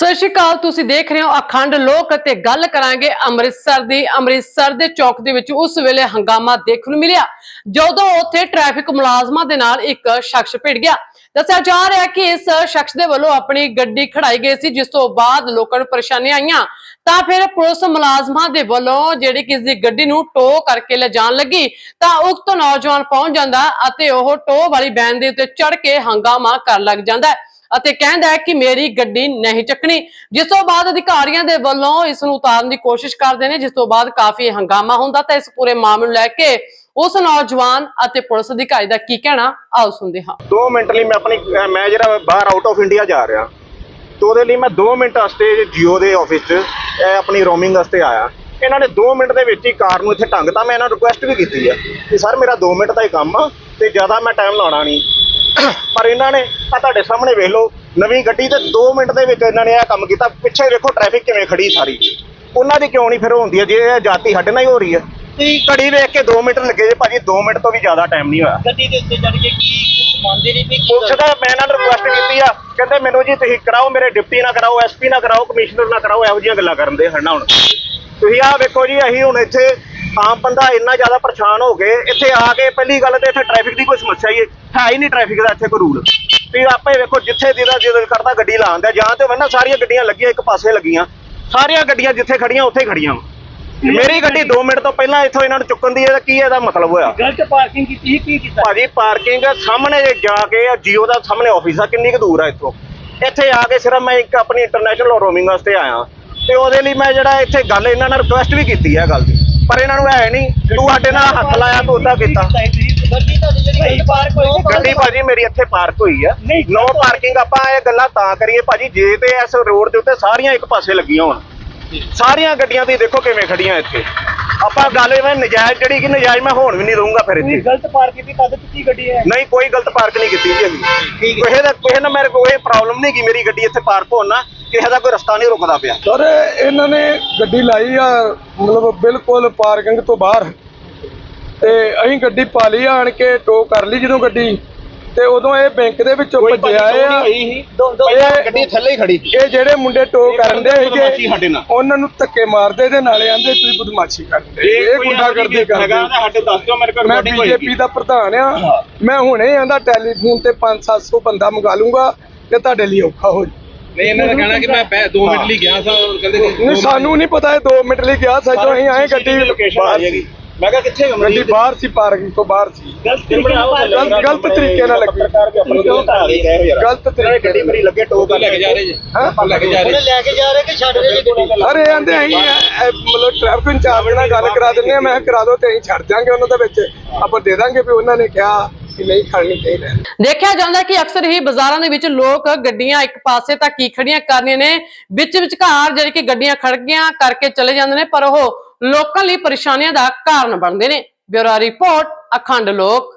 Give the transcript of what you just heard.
ਸਤਿ ਸ਼੍ਰੀ ਅਕਾਲ, ਤੁਸੀਂ ਦੇਖ ਰਹੇ ਹੋ ਅਖੰਡ ਲੋਕ ਅਤੇ ਗੱਲ ਕਰਾਂਗੇ ਅੰਮ੍ਰਿਤਸਰ ਦੀ। ਅੰਮ੍ਰਿਤਸਰ ਦੇ ਚੌਕ ਦੇ ਵਿੱਚ ਉਸ ਵੇਲੇ ਹੰਗਾਮਾ ਦੇਖਣ ਨੂੰ ਮਿਲਿਆ, ਜਦੋਂ ਉੱਥੇ ਟ੍ਰੈਫਿਕ ਮੁਲਾਜ਼ਮਾਂ ਦੇ ਨਾਲ ਇੱਕ ਸ਼ਖਸ ਭਿੜ ਗਿਆ। ਦੱਸਿਆ ਜਾ ਰਿਹਾ ਕਿ ਇਸ ਸ਼ਖਸ ਦੇ ਵੱਲੋਂ ਆਪਣੀ ਗੱਡੀ ਖੜਾਈ ਗਈ ਸੀ, ਜਿਸ ਤੋਂ ਬਾਅਦ ਲੋਕਾਂ ਨੂੰ ਪਰੇਸ਼ਾਨੀਆਂ ਆਈਆਂ। ਤਾਂ ਫਿਰ ਪੁਲਿਸ ਮੁਲਾਜ਼ਮਾਂ ਦੇ ਵੱਲੋਂ ਜਿਹੜੀ ਕਿ ਇਸ ਦੀ ਗੱਡੀ ਨੂੰ ਟੋ ਕਰਕੇ ਲਿਜਾਣ ਲੱਗੀ, ਤਾਂ ਉਕਤ ਨੌਜਵਾਨ ਪਹੁੰਚ ਜਾਂਦਾ ਅਤੇ ਉਹ ਟੋ ਵਾਲੀ ਵੈਨ ਦੇ ਉੱਤੇ ਚੜ ਕੇ ਹੰਗਾਮਾ ਕਰਨ ਲੱਗ ਜਾਂਦਾ ਹੈ। ਅਤੇ ਕਹਿੰਦਾ ਹੈ ਕਿ ਮੇਰੀ ਗੱਡੀ ਨਹੀਂ ਚੱਕਣੀ। ਜਿਸ ਤੋਂ ਬਾਅਦ ਅਧਿਕਾਰੀਆਂ ਦੇ ਵੱਲੋਂ ਇਸ ਨੂੰ ਉਤਾਰਨ ਦੀ ਕੋਸ਼ਿਸ਼ ਕਰਦੇ ਨੇ, ਜਿਸ ਤੋਂ ਬਾਅਦ ਕਾਫੀ ਹੰਗਾਮਾ ਹੁੰਦਾ ਤਾਂ ਇਸ ਪੂਰੇ ਮਾਮਲੇ ਨੂੰ ਲੈ ਕੇ ਉਸ ਨੌਜਵਾਨ ਅਤੇ ਪੁਲਿਸ ਅਧਿਕਾਰੀ ਦਾ ਕੀ ਕਹਿਣਾ, ਆਓ ਸੁਣਦੇ ਹਾਂ। 2 ਮਿੰਟ ਲਈ ਮੈਂ ਆਪਣੀ ਮੈਂ ਜਿਹੜਾ ਬਾਹਰ ਆਊਟ ਆਫ ਇੰਡੀਆ ਜਾ ਰਿਹਾ, ਤੇ ਉਹਦੇ ਲਈ ਮੈਂ 2 ਮਿੰਟ ਵਾਸਤੇ ਜੀਓ ਦੇ ਆਫਿਸ 'ਚ ਆਪਣੀ ਰੋਮਿੰਗ ਵਾਸਤੇ ਆਇਆ। ਇਹਨਾਂ ਨੇ 2 ਮਿੰਟ ਦੇ ਵਿੱਚ ਹੀ ਕਾਰ ਨੂੰ ਇੱਥੇ ਟੰਗਤਾ ਮੈਂ ਇਹਨਾਂ ਨੂੰ ਰਿਕੁਐਸਟ ਵੀ ਕੀਤੀ ਆ ਕਿ ਸਰ ਮੇਰਾ 2 ਮਿੰਟ ਦਾ ਹੀ ਕੰਮ ਆ ਤੇ ਜ਼ਿਆਦਾ ਮੈਂ ਟਾਈਮ ਲਾਉਣਾ ਨਹੀਂ। ਪਰ ਇਹਨਾਂ ਨੇ ਆ ਤੁਹਾਡੇ ਸਾਹਮਣੇ ਵੇਖ ਲਓ ਨਵੀਂ ਗੱਡੀ ਤੇ 2 ਮਿੰਟ ਦੇ ਵਿੱਚ ਇਹਨਾਂ ਨੇ ਇਹ ਕੰਮ ਕੀਤਾ। ਪਿੱਛੇ ਵੇਖੋ ਟ੍ਰੈਫਿਕ ਕਿਵੇਂ ਖੜੀ ਸਾਰੀ। ਉਹਨਾਂ ਦੀ ਕਿਉਂ ਨਹੀਂ ਫਿਰ ਹੁੰਦੀ ਹੈ ਜੇ ਇਹ ਜਾਤੀ ਸਾਡੇ ਨਾਲ ਹੀ ਹੋ ਰਹੀ ਹੈ ਤੇ ਘੜੀ ਵੇਖ ਕੇ 2 ਮਿੰਟ ਲੱਗੇ ਜੇ ਭਾਜੀ 2 ਮਿੰਟ ਤੋਂ ਵੀ ਜ਼ਿਆਦਾ ਟਾਈਮ ਨਹੀਂ ਹੋਇਆ। ਗੱਡੀ ਦੇ ਉੱਤੇ ਚੜ ਕੇ ਕੀ ਕੁਝ ਮੰਨਦੇ ਨਹੀਂ ਵੀ ਕੀ ਪੁਲਿਸ ਦਾ ਮੈਂ ਇਹਨਾਂ ਨੂੰ ਰਿਕੁਐਸਟ ਕੀਤੀ ਆ। ਕਹਿੰਦੇ ਮੈਨੂੰ ਜੀ ਤੁਸੀਂ ਕਰਾਓ ਮੇਰੇ ਡਿਪਟੀ ਨਾ ਕਰਾਓ ਐਸਪੀ ਨਾ ਕਰਾਓ ਕਮਿਸ਼ਨਰ ਨਾ ਕਰਾਓ ਇਹੋ ਜਿਹੀਆਂ ਗੱਲਾਂ ਕਰਨ ਦੇ ਹਨ ਹੁਣ। ਤੁਸੀਂ ਆਹ ਵੇਖੋ ਜੀ ਅਸੀਂ ਹੁਣ ਇੱਥੇ ਆਮ ਬੰਦਾ ਇੰਨਾ ਜ਼ਿਆਦਾ ਪਰੇਸ਼ਾਨ ਹੋ ਗਏ ਇੱਥੇ ਆ ਕੇ ਪਹਿਲੀ ਗੱਲ ਤੇ ਇੱਥੇ ਟ੍ਰੈਫਿਕ ਦੀ ਕੋਈ ਸਮੱਸਿਆ ਹੀ ਹੈ ਹੀ ਨਹੀਂ ਟ੍ਰੈਫਿਕ ਦਾ ਇੱਥੇ ਕੋਈ ਰੂਲ ਤੁਸੀਂ ਆਪੇ ਵੇਖੋ ਜਿੱਥੇ ਜਿਹਦਾ ਜਿਹਦਾ ਕਰਦਾ ਗੱਡੀ ਲਾਉਂਦਾ ਜਾਂ ਤੇ ਵੰਨਾ ਸਾਰੀਆਂ ਗੱਡੀਆਂ ਲੱਗੀਆਂ ਇੱਕ ਪਾਸੇ ਲੱਗੀਆਂ। ਸਾਰੀਆਂ ਗੱਡੀਆਂ ਜਿੱਥੇ ਖੜੀਆਂ ਉੱਥੇ ਖੜੀਆਂ ਵਾਂ। ਮੇਰੀ ਗੱਡੀ 2 ਮਿੰਟ ਤੋਂ ਪਹਿਲਾਂ ਇੱਥੋਂ ਇਹਨਾਂ ਨੂੰ ਚੁੱਕਣ ਦੀ ਇਹਦਾ ਕੀ ਇਹਦਾ ਮਤਲਬ ਹੋਇਆ? ਗਲਤ ਪਾਰਕਿੰਗ ਕੀਤੀ ਕੀ ਕੀਤਾ? ਭਾਜੀ ਪਾਰਕਿੰਗ ਸਾਹਮਣੇ ਜਾ ਕੇ ਜੀਓ ਦਾ ਸਾਹਮਣੇ ਆਫਿਸ ਆ ਕਿੰਨੀ ਕੁ ਦੂਰ ਆ ਇੱਥੋਂ। ਇੱਥੇ ਆ ਕੇ ਸਿਰਫ ਮੈਂ ਇੱਕ ਆਪਣੀ ਇੰਟਰਨੈਸ਼ਨਲ ਰੋਮਿੰਗ ਵਾਸਤੇ ਆਇਆ। ਤੇ ਉਹਦੇ ਲਈ ਮੈਂ ਜਿਹੜਾ ਇੱਥੇ ਗੱਲ ਇਹਨਾਂ ਨਾਲ ਰਿਕੁਐਸਟ ਵੀ ਕੀਤੀ ਹੈ ਗੱਲ ਦੀ। ਪਰ ਇਹਨਾਂ ਨੂੰ ਹੈ ਨਹੀਂ ਤੂੰ ਸਾਡੇ ਨਾਲ ਹੱਥ ਲਾਇਆ ਤੂੰ ਉਦਾਂ ਕੀਤਾ। ਗੱਡੀ ਪਾਰਕ ਭਾਜੀ ਮੇਰੀ ਇੱਥੇ ਪਾਰਕ ਹੋਈ ਆ। ਨੋ ਪਾਰਕਿੰਗ ਆਪਾਂ ਇਹ ਗੱਲਾਂ ਤਾਂ ਕਰੀਏ ਭਾਜੀ ਜੇ ਤੇ ਇਸ ਰੋਡ ਦੇ ਉੱਤੇ ਸਾਰੀਆਂ ਇੱਕ ਪਾਸੇ ਲੱਗੀਆਂ ਹੋਣ। ਸਾਰੀਆਂ ਗੱਡੀਆਂ ਤੁਸੀਂ ਦੇਖੋ ਕਿਵੇਂ ਖੜੀਆਂ ਇੱਥੇ। ਆਪਾਂ ਗੱਲ ਇਹ ਨਜਾਇਜ਼ ਜਿਹੜੀ ਕਿ ਨਜਾਇਜ਼ ਮੈਂ ਹੋਣ ਵੀ ਨਹੀਂ ਦਊਂਗਾ ਫਿਰ ਇੱਥੇ। ਗਲਤ ਪਾਰਕਿੰਗ ਦੀ ਕਦ ਕੀਤੀ ਗੱਡੀ ਹੈ? ਨਹੀਂ ਕੋਈ ਗਲਤ ਪਾਰਕ ਨਹੀਂ ਕੀਤੀ ਜੀ ਅਸੀਂ। ਕਿਸੇ ਦਾ ਕਿਸੇ ਨਾਲ ਮੇਰੇ ਕੋਈ ਪ੍ਰੋਬਲਮ ਨਹੀਂ ਕਿ ਮੇਰੀ ਗੱਡੀ ਇੱਥੇ ਪਾਰਕ ਹੋਣਾ ਕਿਸੇ ਦਾ ਕੋਈ ਰਸਤਾ ਨਹੀਂ ਰੁਕਦਾ ਪਿਆ। ਸਰ ਇਹਨਾਂ ਨੇ ਗੱਡੀ ਲਾਈ ਆ ਮਤਲਬ ਬਿਲਕੁਲ ਪਾਰਕਿੰਗ ਤੋਂ ਬਾਹਰ। ਤੇ ਅਸੀਂ ਗੱਡੀ ਪਾ ਲਈ ਆਣ ਕੇ ਟੋ ਕਰ ਲਈ ਜਦੋਂ ਗੱਡੀ। ਤੇ ਉਦੋਂ ਇਹ ਬੈਂਕ ਦੇ ਵਿੱਚੋਂ ਭੱਜਿਆ ਆ। ਇਹ- ਗੱਡੀ ਥੱਲੇ ਹੀ ਖੜੀ ਇਹ ਜਿਹੜੇ ਮੁੰਡੇ ਟੋ ਕਰਨ ਦੇ ਨਾਲ। ਉਹਨਾਂ ਨੂੰ ਧੱਕੇ ਮਾਰਦੇ ਤੇ ਨਾਲੇ ਆਂਦੇ ਤੁਸੀਂ ਬਦਮਾਸ਼ੀ ਕਰਦੇ ਇਹ ਗੁੰਡਾਗਰਦੀ ਕਰਦੇ ਸਾਡੇ ਦੱਸ ਦਿਓ ਮੇਰੇ ਕੋਲ ਮੈਂ ਬੀਜੇਪੀ ਦਾ ਪ੍ਰਧਾਨ ਆ। ਮੈਂ ਹੁਣੇ ਆਂਦਾ ਟੈਲੀਫੋਨ ਤੇ 5-700 ਬੰਦਾ ਮੰਗਾ ਲੂੰਗਾ ਤੇ ਤੁਹਾਡੇ ਲਈ ਔਖਾ ਹੋ ਨਹੀਂ ਇਹਨਾਂ ਦਾ ਕਹਿਣਾ ਕਿ ਮੈਂ 2 ਮਿੰਟ ਲਈ ਗਿਆ ਸਾਂ ਉਹ ਕਹਿੰਦੇ ਕਿ ਨਹੀਂ ਸਾਨੂੰ ਨਹੀਂ ਪਤਾ ਇਹ 2 ਮਿੰਟ ਲਈ ਗਿਆ ਸੱਜੋ ਅਸੀਂ ਆਏ ਗੱਡੀ ਲੋਕੇਸ਼ਨ ਆ ਬਾਹਰ ਜਾਏਗੀ ਮੈਂ ਕਿਹਾ ਕਿੱਥੇ ਗੱਡੀ ਬਾਹਰ ਸੀ ਪਾਰਕਿੰਗ ਤੋਂ ਬਾਹਰ ਸੀ। ਗਲਤ ਤਰੀਕੇ ਨਾਲ ਗਲਤ- ਗਲਤ ਤਰੀਕੇ ਨਾਲ ਲੱਗੀ। ਗਲਤ ਤਰੀਕੇ ਗੱਡੀ ਮੇਰੀ ਲੱਗੇ ਟੋ ਕਰ ਲੈ ਕੇ ਜਾ ਰਹੇ ਜੀ। ਹਾਂ? ਲੈ ਕੇ ਜਾ ਰਹੇ ਉਹਨੇ ਲੈ ਕੇ ਜਾ ਰਹੇ ਕਿ ਛੱਡ ਰਹੇ ਜੀ ਗੱਡੀ ਅਰੇ ਆਂਦੇ ਅਸੀਂ ਇਹ- ਇਹ ਮਤਲਬ ਟ੍ਰੈਫਿਕ ਇੰਚਾਰਜ ਨਾਲ ਗੱਲ ਕਰਾ ਦਿੰਦੇ ਆ ਮੈਂ ਕਰਾ ਦਿਓ ਤੇ ਅਸੀਂ ਛੱਡ ਦਿਆਂਗੇ ਉਹਨਾਂ ਦੇ ਵਿੱਚ। ਆਪਾਂ ਦੇ ਦਾਂਗੇ ਵੀ ਉਹਨਾਂ ਨੇ ਕਿਹਾ। ਕਿ ਨਹੀਂ ਖੜਨੀ ਚਾਹੀਦੀ ਦੇਖਿਆ ਜਾਂਦਾ ਹੈ ਕਿ ਅਕਸਰ ਹੀ ਬਾਜ਼ਾਰਾਂ ਦੇ ਵਿੱਚ ਲੋਕ ਗੱਡੀਆਂ ਇੱਕ ਪਾਸੇ ਤਾਂ ਕੀ ਖੜੀਆਂ ਕਰਨੀਆਂ ਨੇ, ਵਿੱਚ ਵਿਚਕਾਰ ਜਿਹੜੀ ਕਿ ਗੱਡੀਆਂ ਖੜ ਗਈਆਂ ਕਰਕੇ ਚਲੇ ਜਾਂਦੇ ਨੇ, ਪਰ ਉਹ ਲੋਕਾਂ ਲਈ ਪਰੇਸ਼ਾਨੀਆਂ ਦਾ ਕਾਰਨ ਬਣਦੇ ਨੇ। ਬਿਊਰੋ ਰਿਪੋਰਟ, ਅਖੰਡ ਲੋਕ।